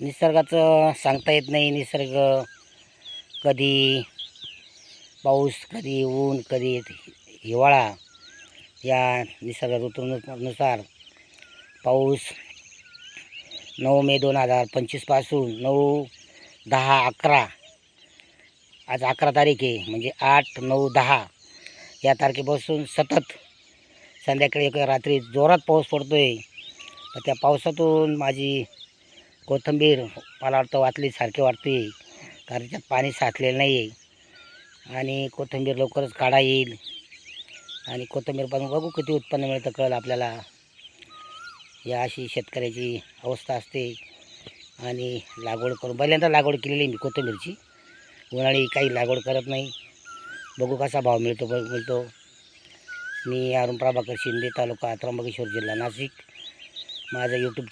निसर्गाचं सांगता येत नाही. निसर्ग कधी पाऊस कधी ऊन कधी हिवाळा या निसर्ग ऋतूनुसार पाऊस नऊ मे दोन हजार पंचवीसपासून नऊ दहा अकरा. आज अकरा तारीख आहे म्हणजे आठ नऊ दहा. या तारखेपासून सतत संध्याकाळी रात्री जोरात पाऊस पडतो आहे तर त्या पावसातून माझी कोथिंबीर मला वाटतं वाचली सारखी वाटते. कारण त्यात पाणी साचलेलं नाही आहे आणि कोथिंबीर लवकरच काढा येईल. आणि कोथिंबीरपासून बघू किती उत्पन्न मिळतं कळलं आपल्याला. या अशी शेतकऱ्याची अवस्था असते. आणि लागवड करून पहिल्यांदा लागवड केलेली आहे मी कोथिंबीरची. उन्हाळी काही लागवड करत नाही. बघू कसा भाव मिळतो मिळतो. मी अरुण प्रभाकर शिंदे तालुका त्र्यंबकेश्वर जिल्हा नाशिक. माझा यूट्यूब